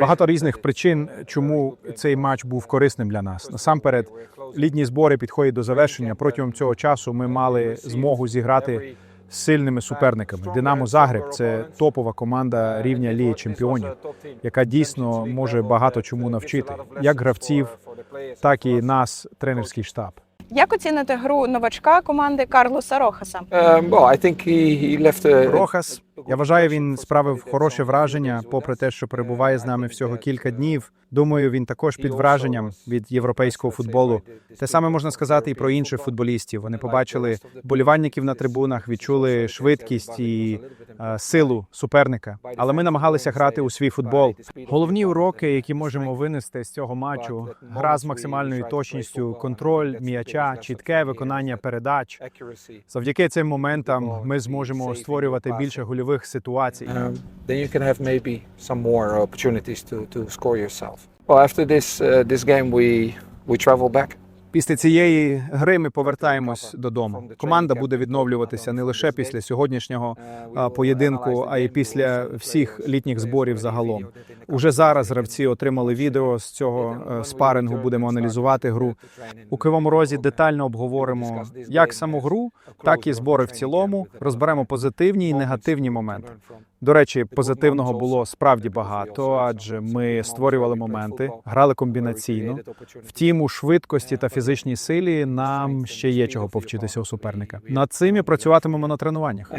Багато різних причин, чому цей матч був корисним для нас. Насамперед, літні збори підходять до завершення. Протягом цього часу ми мали змогу зіграти з сильними суперниками. Динамо Загреб це топова команда рівня Ліги Чемпіонів, яка дійсно може багато чому навчити, як гравців, так і нас, тренерський штаб. Як оціните гру новачка команди Карлоса Рохаса? Um, well, I think he, he left a, Рохас, я вважаю, він справив хороше враження, попри те, що перебуває з нами всього кілька днів. Думаю, він також під враженням від європейського футболу. Те саме можна сказати і про інших футболістів. Вони побачили болівальників на трибунах, відчули швидкість і е, силу суперника. Але ми намагалися грати у свій футбол. Головні уроки, які можемо винести з цього матчу: гра з максимальною точністю, контроль м'яча, чітке виконання передач. Завдяки цим моментам ми зможемо створювати більше гольових ситуацій. Um, then you can have maybe some more opportunities to, to score yourself. Well, after this uh, this game, we we travel back. Після цієї гри ми повертаємось додому. Команда буде відновлюватися не лише після сьогоднішнього поєдинку, а й після всіх літніх зборів загалом. Уже зараз гравці отримали відео з цього е, спарингу. Будемо аналізувати гру. У Кривому Розі детально обговоримо як саму гру, так і збори в цілому. Розберемо позитивні і негативні моменти. До речі, позитивного було справді багато, адже ми створювали моменти, грали комбінаційно. Втім, у швидкості та фізичній силі нам ще є чого повчитися у суперника. Над цим і працюватимемо на тренуваннях.